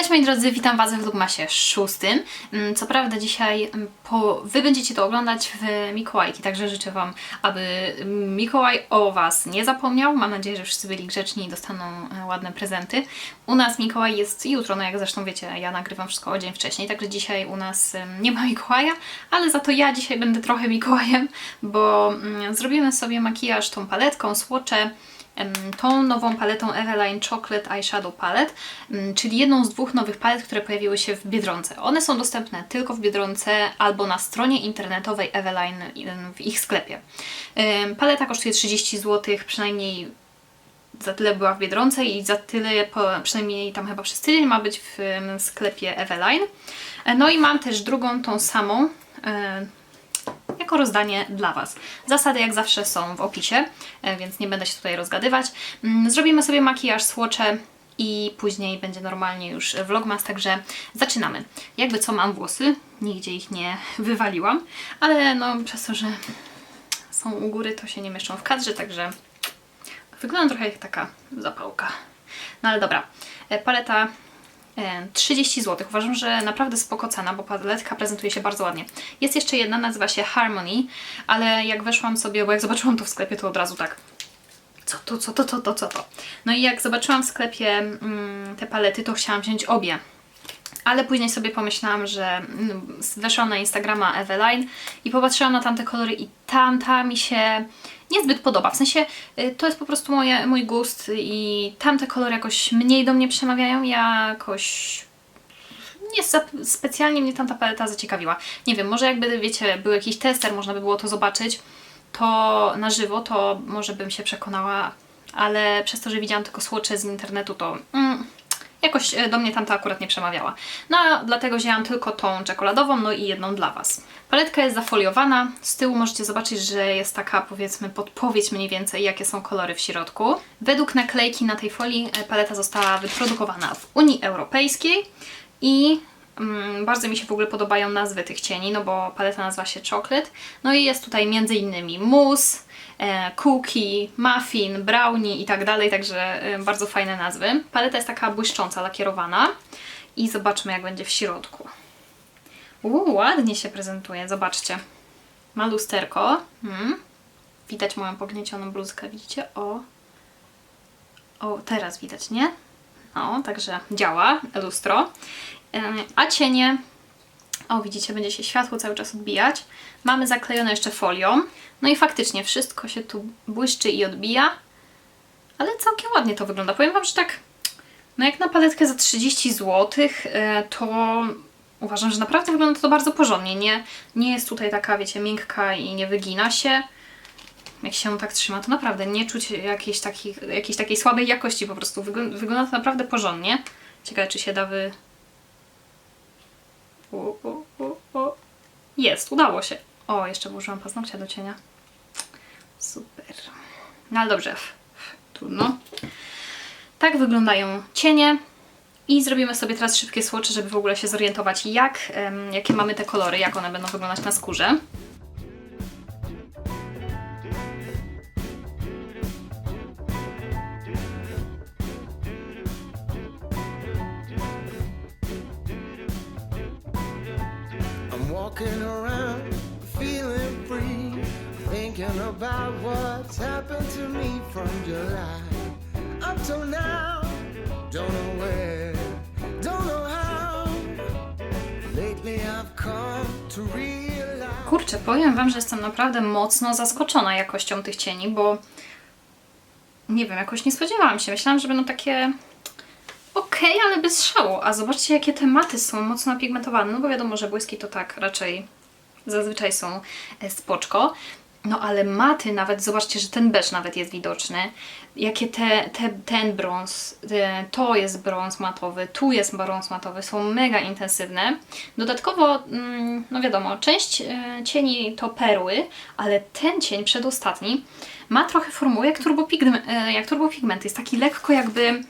Cześć moi drodzy, witam Was w Vlogmasie szóstym. Mm, Co prawda dzisiaj mm, po, Wy będziecie to oglądać w Mikołajki, także życzę Wam, aby Mikołaj o Was nie zapomniał. Mam nadzieję, że wszyscy byli grzeczni i dostaną e, ładne prezenty. U nas Mikołaj jest jutro, no jak zresztą wiecie, ja nagrywam wszystko o dzień wcześniej, także dzisiaj u nas nie ma Mikołaja, ale za to ja dzisiaj będę trochę Mikołajem, bo mm, zrobimy sobie makijaż tą paletką, słocze, tą nową paletą Eveline Chocolate Eyeshadow Palette, czyli jedną z dwóch nowych palet, które pojawiły się w Biedronce. One są dostępne tylko w Biedronce albo na stronie internetowej Eveline w ich sklepie. Paleta kosztuje 30 zł, przynajmniej za tyle była w Biedronce i za tyle, przynajmniej tam chyba przez tydzień ma być w sklepie Eveline. E, No i mam też drugą, tą samą, e, jako rozdanie dla Was. Zasady jak zawsze są w opisie, e, więc nie będę się tutaj rozgadywać. Mm, Zrobimy sobie makijaż, słocze i później będzie normalnie już vlogmas, także zaczynamy. Jakby co mam włosy, nigdzie ich nie wywaliłam, ale no przez to, że są u góry, to się nie mieszczą w kadrze, także wygląda trochę jak taka zapałka. No ale dobra, E, paleta 30 zł. Uważam, że naprawdę spoko cena, bo paletka prezentuje się bardzo ładnie. Jest jeszcze jedna, nazywa się Harmony, ale jak weszłam sobie, bo jak zobaczyłam to w sklepie, to od razu tak co to, co to, co to, co to. No i jak zobaczyłam w sklepie mm, te palety, to chciałam wziąć obie. Ale później sobie pomyślałam, że mm, weszłam na Instagrama Eveline i popatrzyłam na tamte kolory i tamta mi się niezbyt podoba. W sensie y, to jest po prostu moje, mój gust i tamte kolory jakoś mniej do mnie przemawiają, jakoś nie specjalnie mnie tamta paleta zaciekawiła. Nie wiem, może jakby, wiecie, był jakiś tester, można by było to zobaczyć, to na żywo, to może bym się przekonała, ale przez to, że widziałam tylko słocze z internetu, to mm, jakoś e, do mnie tamta akurat nie przemawiała. No dlatego wzięłam tylko tą czekoladową, no i jedną dla Was. Paletka jest zafoliowana, z tyłu możecie zobaczyć, że jest taka powiedzmy podpowiedź mniej więcej, jakie są kolory w środku. Według naklejki na tej folii e, paleta została wyprodukowana w Unii Europejskiej i Mm, bardzo mi się w ogóle podobają nazwy tych cieni, no bo paleta nazywa się Chocolate. No i jest tutaj między innymi e, cookie, muffin, brownie i tak dalej, także e, bardzo fajne nazwy. Paleta jest taka błyszcząca, lakierowana i zobaczmy jak będzie w środku. Uuu, ładnie się prezentuje, zobaczcie. Ma lusterko. Mm. Widać moją pogniecioną bluzkę, widzicie? O, o, teraz widać, nie? No, także działa lustro. Ym, A cienie, o widzicie, będzie się światło cały czas odbijać. Mamy zaklejone jeszcze folią. No i faktycznie wszystko się tu błyszczy i odbija. Ale całkiem ładnie to wygląda. Powiem Wam, że tak, no jak na paletkę za 30 zł, to uważam, że naprawdę wygląda to bardzo porządnie. Nie, nie jest tutaj taka, wiecie, miękka i nie wygina się jak się tak trzyma, to naprawdę nie czuć jakiejś, takich, jakiejś takiej słabej jakości po prostu. Wyglą- wygląda to naprawdę porządnie. Ciekawe, czy się da wy... O, o, o. Jest, udało się. O, jeszcze włożyłam paznokcia do cienia. Super. No ale dobrze, trudno. Tak wyglądają cienie. I zrobimy sobie teraz szybkie słocze, żeby w ogóle się zorientować, jak, jakie mamy te kolory, jak one będą wyglądać na skórze. Walking around feeling free, thinking about what's happened to me from July up till now. Don't know where, don't know how. Lately I've come to realize. Kurczę, powiem Wam, że jestem naprawdę mocno zaskoczona jakością tych cieni, bo nie wiem, jakoś nie spodziewałam się. Myślałam, że będą takie okej, ale bez szału. A zobaczcie, jakie tematy są mocno napigmentowane. No bo wiadomo, że błyski to tak raczej zazwyczaj są e, spoczko. No ale maty nawet, zobaczcie, że ten beż nawet jest widoczny. Jakie te, te, ten brąz, te, to jest brąz matowy, tu jest brąz matowy, są mega intensywne. Dodatkowo, mm, no wiadomo, część e, cieni to perły, ale ten cień przedostatni ma trochę formułę jak turbopigment, jak turbopigment. Jest taki lekko jakby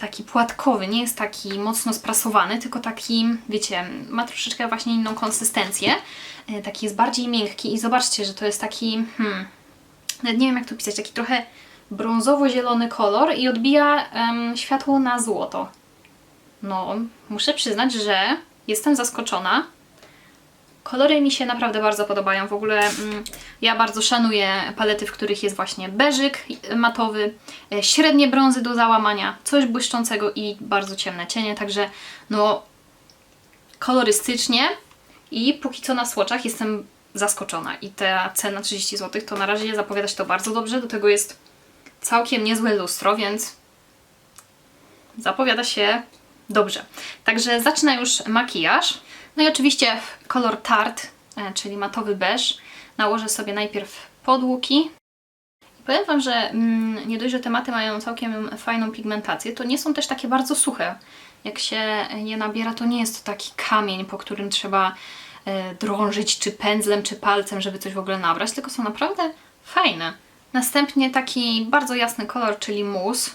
taki płatkowy, nie jest taki mocno sprasowany, tylko taki, wiecie, ma troszeczkę właśnie inną konsystencję. E, Taki jest bardziej miękki i zobaczcie, że to jest taki, hmm, nawet nie wiem jak to pisać, taki trochę brązowo-zielony kolor i odbija em, światło na złoto. no, muszę przyznać, że jestem zaskoczona. Kolory mi się naprawdę bardzo podobają. W ogóle mm, ja bardzo szanuję palety, w których jest właśnie beżyk matowy, e, średnie brązy do załamania, coś błyszczącego i bardzo ciemne cienie. Także no, kolorystycznie i póki co na słoczach jestem zaskoczona. I ta cena 30 zł to na razie zapowiada się to bardzo dobrze. Do tego jest całkiem niezłe lustro, więc zapowiada się dobrze. Także zaczyna już makijaż. No i oczywiście kolor tart, e, czyli matowy beż. Nałożę sobie najpierw pod łuki. I powiem Wam, że mm, nie dość, że te maty mają całkiem fajną pigmentację, to nie są też takie bardzo suche. Jak się je nabiera, to nie jest to taki kamień, po którym trzeba e, drążyć czy pędzlem, czy palcem, żeby coś w ogóle nabrać, tylko są naprawdę fajne. Następnie taki bardzo jasny kolor, czyli mus.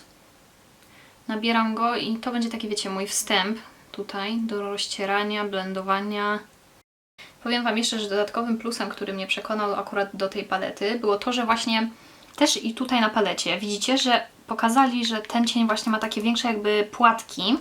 Nabieram go i to będzie taki, wiecie, mój wstęp tutaj do rozcierania, blendowania. Powiem Wam jeszcze, że dodatkowym plusem, który mnie przekonał akurat do tej palety, było to, że właśnie też i tutaj na palecie widzicie, że pokazali, że ten cień właśnie ma takie większe jakby płatki.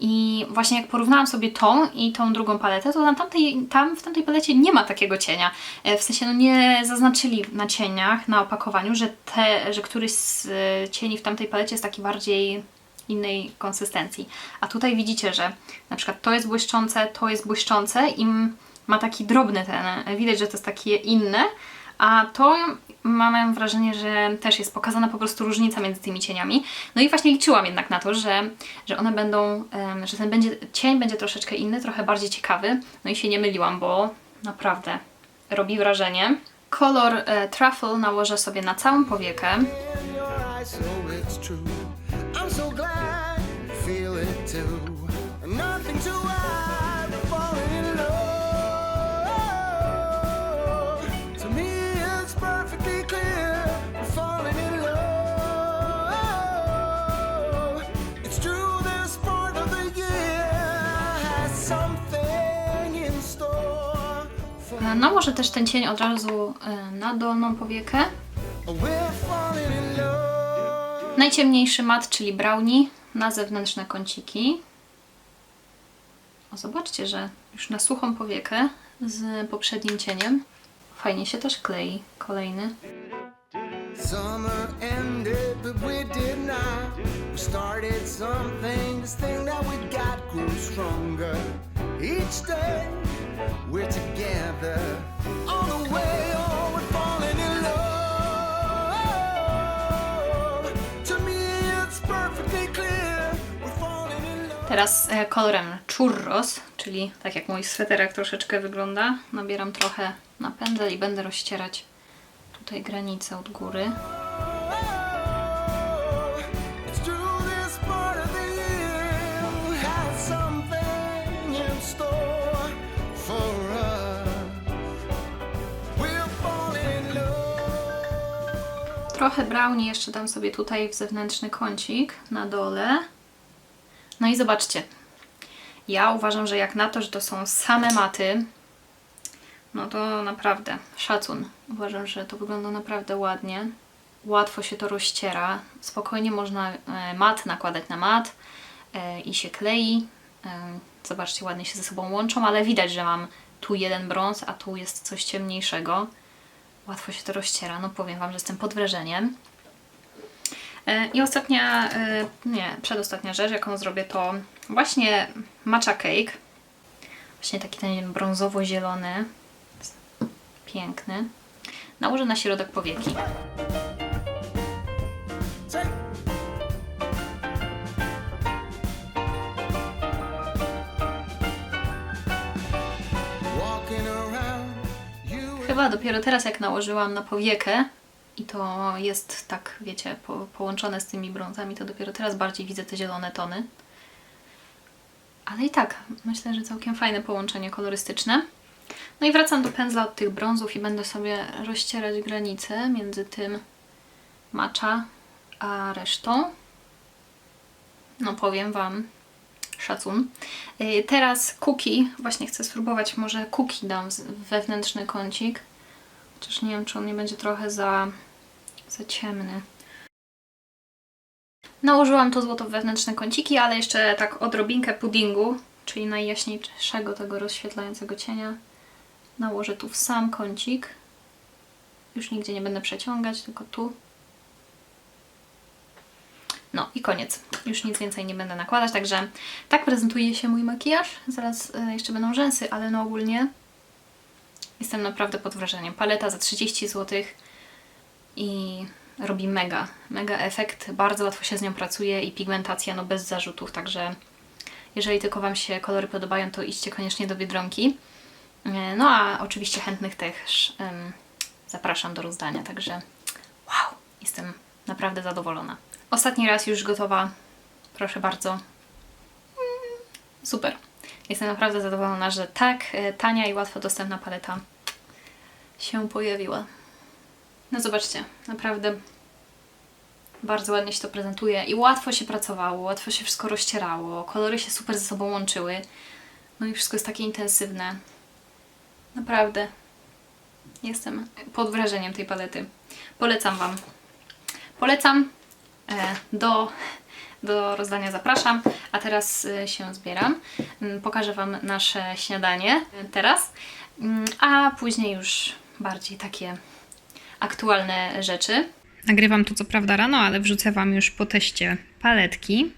I właśnie jak porównałam sobie tą i tą drugą paletę, to na tamtej, tam w tamtej palecie nie ma takiego cienia. E, W sensie no nie zaznaczyli na cieniach, na opakowaniu, że, te, że któryś z e, cieni w tamtej palecie jest taki bardziej innej konsystencji. A tutaj widzicie, że na przykład to jest błyszczące, to jest błyszczące i ma taki drobny ten, widać, że to jest takie inne, a to mam wrażenie, że też jest pokazana po prostu różnica między tymi cieniami. No i właśnie liczyłam jednak na to, że, że one będą, że ten będzie, cień będzie troszeczkę inny, trochę bardziej ciekawy. No i się nie myliłam, bo naprawdę robi wrażenie. Kolor e, truffle nałożę sobie na całą powiekę. For E, Nałożę też ten cień od razu e, na dolną powiekę. Najciemniejszy mat, czyli brownie, na zewnętrzne kąciki. O, zobaczcie, że już na suchą powiekę z poprzednim cieniem fajnie się też klei kolejny. Summer ended, but we did not. We started something. This thing that we got grew stronger. Each day we're together. On the way, oh, we're falling in love. To me, it's perfectly clear. We're falling in love. Teraz e, kolorem churros, czyli tak jak mój sweterek troszeczkę wygląda, nabieram trochę na pędzel i będę rozcierać tutaj granicę od góry. Trochę brownie jeszcze dam sobie tutaj w zewnętrzny kącik na dole. No i zobaczcie. Ja uważam, że jak na to, że to są same maty, no to naprawdę szacun. Uważam, że to wygląda naprawdę ładnie. Łatwo się to rozciera. Spokojnie można e, mat nakładać na mat e, i się klei. E, Zobaczcie, ładnie się ze sobą łączą, ale widać, że mam tu jeden brąz, a tu jest coś ciemniejszego. Łatwo się to rozciera. No powiem Wam, że jestem pod wrażeniem. I ostatnia, nie, przedostatnia rzecz, jaką zrobię, to właśnie matcha cake. Właśnie taki ten brązowo-zielony. Piękny. Nałożę na środek powieki. Chyba dopiero teraz, jak nałożyłam na powiekę i to jest tak, wiecie, po, połączone z tymi brązami, to dopiero teraz bardziej widzę te zielone tony. Ale i tak, myślę, że całkiem fajne połączenie kolorystyczne. No i wracam do pędzla od tych brązów i będę sobie rozcierać granice między tym matcha a resztą. No powiem Wam, szacun. Y, Teraz cookie, właśnie chcę spróbować, może cookie dam wewnętrzny kącik. Chociaż nie wiem, czy on nie będzie trochę za, za ciemny. Nałożyłam to złoto w wewnętrzne kąciki, ale jeszcze tak odrobinkę puddingu, czyli najjaśniejszego tego rozświetlającego cienia. Nałożę tu w sam kącik. Już nigdzie nie będę przeciągać, tylko tu. No i koniec. Już nic więcej nie będę nakładać, także tak prezentuje się mój makijaż. Zaraz e, jeszcze będą rzęsy, ale no ogólnie jestem naprawdę pod wrażeniem. Paleta za 30 zł i robi mega, mega efekt. Bardzo łatwo się z nią pracuje i pigmentacja no bez zarzutów, także jeżeli tylko Wam się kolory podobają, to idźcie koniecznie do Biedronki. E, No a oczywiście chętnych też em, zapraszam do rozdania, także wow, jestem naprawdę zadowolona. Ostatni raz już gotowa, proszę bardzo. Mm, Super. Jestem naprawdę zadowolona, że tak e, tania i łatwo dostępna paleta się pojawiła. No zobaczcie, naprawdę bardzo ładnie się to prezentuje i łatwo się pracowało, łatwo się wszystko rozcierało, kolory się super ze sobą łączyły. No i wszystko jest takie intensywne. Naprawdę. Jestem pod wrażeniem tej palety. Polecam Wam. Polecam. E, Do, do rozdania zapraszam. A teraz e, się zbieram. Mm, Pokażę Wam nasze śniadanie e, teraz. Mm, A później już bardziej takie aktualne rzeczy. Nagrywam to co prawda rano, ale wrzucę Wam już po teście paletki.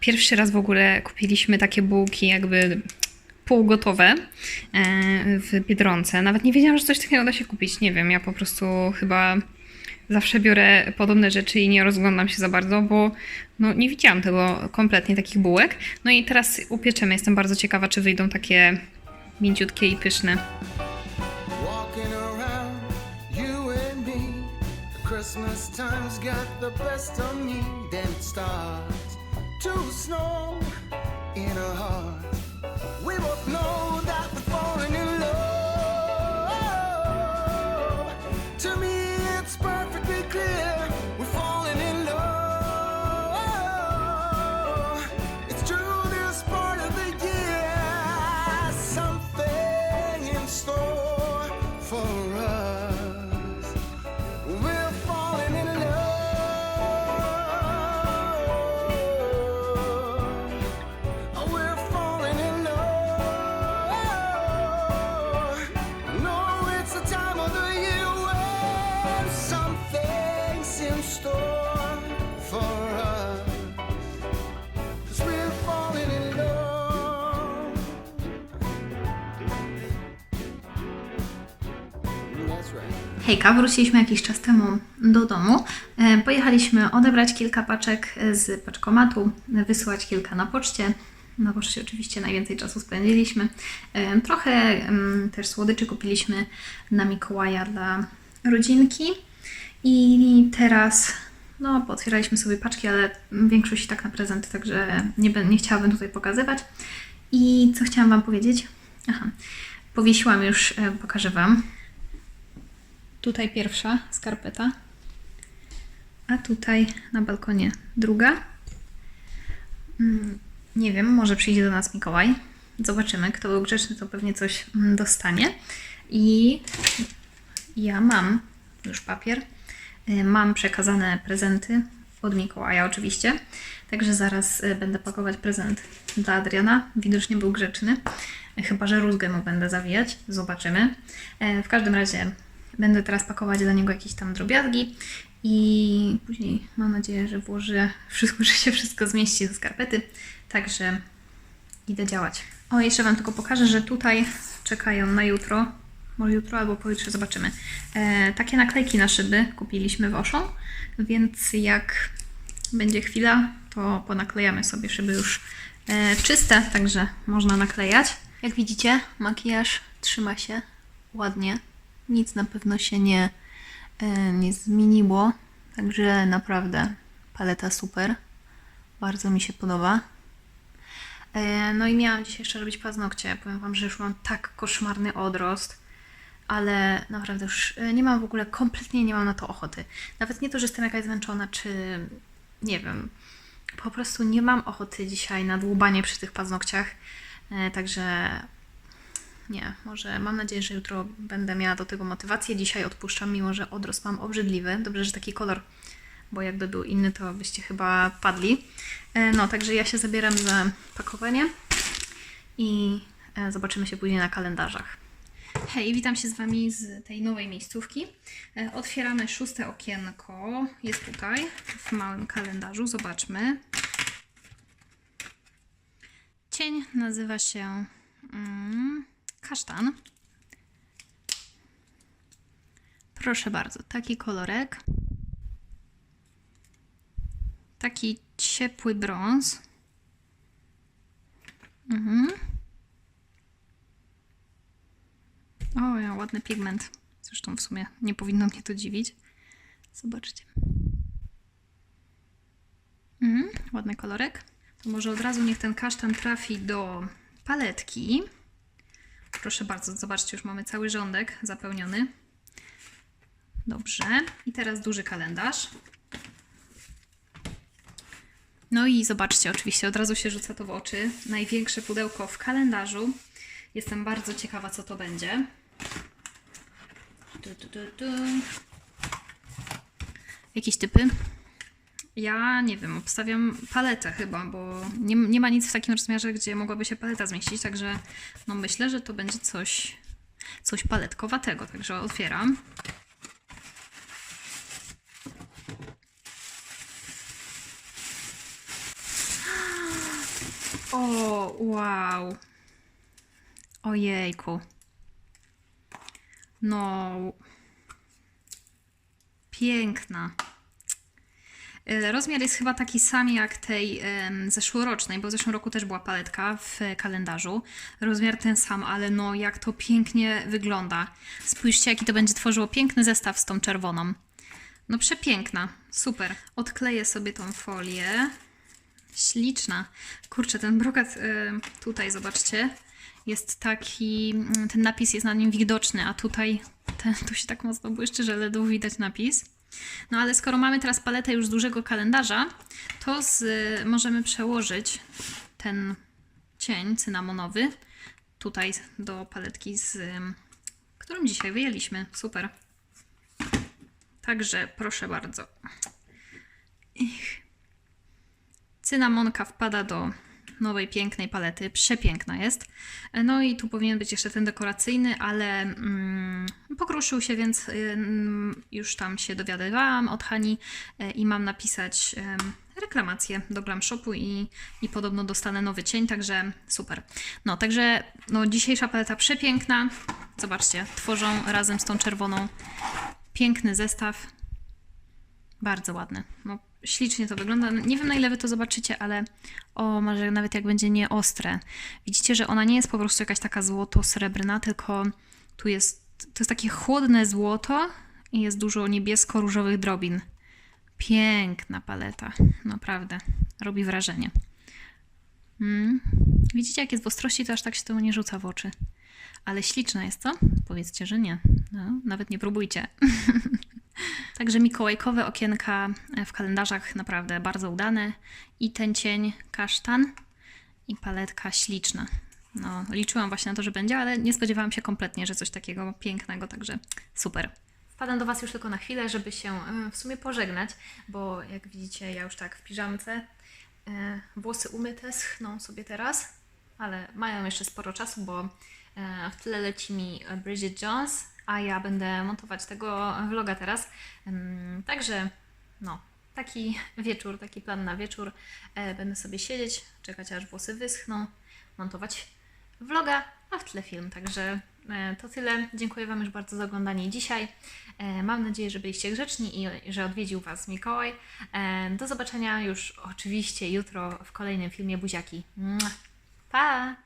Pierwszy raz w ogóle kupiliśmy takie bułki jakby półgotowe e, w Biedronce. Nawet nie wiedziałam, że coś takiego da się kupić. Nie wiem, ja po prostu chyba zawsze biorę podobne rzeczy i nie rozglądam się za bardzo, bo no, nie widziałam tego kompletnie, takich bułek. No i teraz upieczemy. Jestem bardzo ciekawa, czy wyjdą takie mięciutkie i pyszne. Christmas time's got the best of me. Then it to snow in our hearts. We both know that in store for us. Cause we're falling in love. That's right. Hejka, wróciliśmy jakiś czas temu do domu. E, Pojechaliśmy odebrać kilka paczek z paczkomatu, wysłać kilka na poczcie. Na poczcie oczywiście najwięcej czasu spędziliśmy. E, Trochę em, też słodyczy kupiliśmy na Mikołaja dla rodzinki. I teraz no, potwieraliśmy sobie paczki, ale większość tak na prezenty, także nie, nie chciałabym tutaj pokazywać. I co chciałam Wam powiedzieć? Aha, powiesiłam już, e, pokażę Wam. Tutaj pierwsza skarpeta, a tutaj na balkonie druga. Mm, Nie wiem, może przyjdzie do nas Mikołaj. Zobaczymy. Kto był grzeczny, to pewnie coś mm, dostanie. I ja mam już papier. Y, Mam przekazane prezenty od Mikołaja, oczywiście. Także zaraz y, będę pakować prezent dla Adriana. Widocznie był grzeczny. Chyba, że rózgę mu będę zawijać. Zobaczymy. E, W każdym razie będę teraz pakować dla niego jakieś tam drobiazgi i później mam nadzieję, że włożę wszystko, że się wszystko zmieści do skarpety. Także idę działać. O, jeszcze Wam tylko pokażę, że tutaj czekają na jutro, może jutro albo pojutrze, zobaczymy. E, takie naklejki na szyby kupiliśmy w Auchan, więc jak będzie chwila, to ponaklejamy sobie szyby już e, czyste, także można naklejać. Jak widzicie, makijaż trzyma się ładnie. Nic na pewno się nie, e, nie zmieniło, także naprawdę paleta super. Bardzo mi się podoba. E, No i miałam dzisiaj jeszcze robić paznokcie. Powiem Wam, że już mam tak koszmarny odrost, ale naprawdę już e, nie mam w ogóle, kompletnie nie mam na to ochoty. Nawet nie to, że jestem jakaś zmęczona, czy nie wiem. Po prostu nie mam ochoty dzisiaj na dłubanie przy tych paznokciach. E, Także nie, może mam nadzieję, że jutro będę miała do tego motywację. Dzisiaj odpuszczam, mimo że odrost mam obrzydliwy. Dobrze, że taki kolor bo jakby był inny, to byście chyba padli. E, No, także ja się zabieram za pakowanie i zobaczymy się później na kalendarzach. Hej, witam się z Wami z tej nowej miejscówki. E, Otwieramy szóste okienko. Jest tutaj w małym kalendarzu. Zobaczmy. Cień nazywa się mm, kasztan. Proszę bardzo, taki kolorek. Taki ciepły brąz. Mhm. O, ja, ładny pigment. Zresztą w sumie nie powinno mnie to dziwić. Zobaczcie. Mhm, ładny kolorek. To może od razu niech ten kasztan trafi do paletki. Proszę bardzo, zobaczcie, już mamy cały rządek zapełniony. Dobrze. I teraz duży kalendarz. No i zobaczcie, oczywiście od razu się rzuca to w oczy. Największe pudełko w kalendarzu. Jestem bardzo ciekawa, co to będzie. Tu, tu, tu, tu. Jakieś typy? Ja nie wiem, obstawiam paletę chyba, bo nie, nie ma nic w takim rozmiarze, gdzie mogłaby się paleta zmieścić, także no myślę, że to będzie coś, coś paletkowatego, także otwieram. O, wow. Ojejku. No. Piękna. E, Rozmiar jest chyba taki sam jak tej zeszłorocznej, bo w zeszłym roku też była paletka w kalendarzu. Rozmiar ten sam, ale no jak to pięknie wygląda. Spójrzcie, jaki to będzie tworzyło piękny zestaw z tą czerwoną. No przepiękna, super. Odkleję sobie tą folię. Śliczna. Kurczę, ten brokat tutaj, zobaczcie, jest taki, mm, ten napis jest na nim widoczny, a tutaj ten, tu się tak mocno błyszczy, że ledwo widać napis. No ale skoro mamy teraz paletę już z dużego kalendarza, to z, możemy przełożyć ten cień cynamonowy tutaj do paletki, z ym, którą dzisiaj wyjęliśmy. Super. Także proszę bardzo. Ich. Cynamonka wpada do nowej pięknej palety. Przepiękna jest. No i tu powinien być jeszcze ten dekoracyjny, ale mm, pokruszył się, więc ym, już tam się dowiadywałam od Hani y, i mam napisać ym, reklamację do Glam Shopu i, i podobno dostanę nowy cień, także super. No, także no, dzisiejsza paleta przepiękna. Zobaczcie, tworzą razem z tą czerwoną piękny zestaw. Bardzo ładny. No, ślicznie to wygląda. Nie wiem na ile wy to zobaczycie, ale o, może nawet jak będzie nieostre. Widzicie, że ona nie jest po prostu jakaś taka złoto-srebrna, tylko tu jest, to jest takie chłodne złoto i jest dużo niebiesko-różowych drobin. Piękna paleta, naprawdę. Robi wrażenie. Mm. Widzicie, jak jest w ostrości, to aż tak się to nie rzuca w oczy. Ale śliczna jest, co? Powiedzcie, że nie. No, nawet nie próbujcie. Także mikołajkowe okienka w kalendarzach naprawdę bardzo udane. I ten cień kasztan i paletka śliczna. No, liczyłam właśnie na to, że będzie, ale nie spodziewałam się kompletnie, że coś takiego pięknego, także super. Wpadam do Was już tylko na chwilę, żeby się e, w sumie pożegnać, bo jak widzicie, ja już tak w piżamce. E, Włosy umyte, schną sobie teraz, ale mają jeszcze sporo czasu, bo e, w tle leci mi Bridget Jones, a ja będę montować tego vloga teraz. Także, no, taki wieczór, taki plan na wieczór. E, Będę sobie siedzieć, czekać aż włosy wyschną, montować vloga, a w tle film. Także e, to tyle. Dziękuję Wam już bardzo za oglądanie dzisiaj. E, Mam nadzieję, że byliście grzeczni i że odwiedził Was Mikołaj. Do zobaczenia już oczywiście jutro w kolejnym filmie Buziaki. Pa!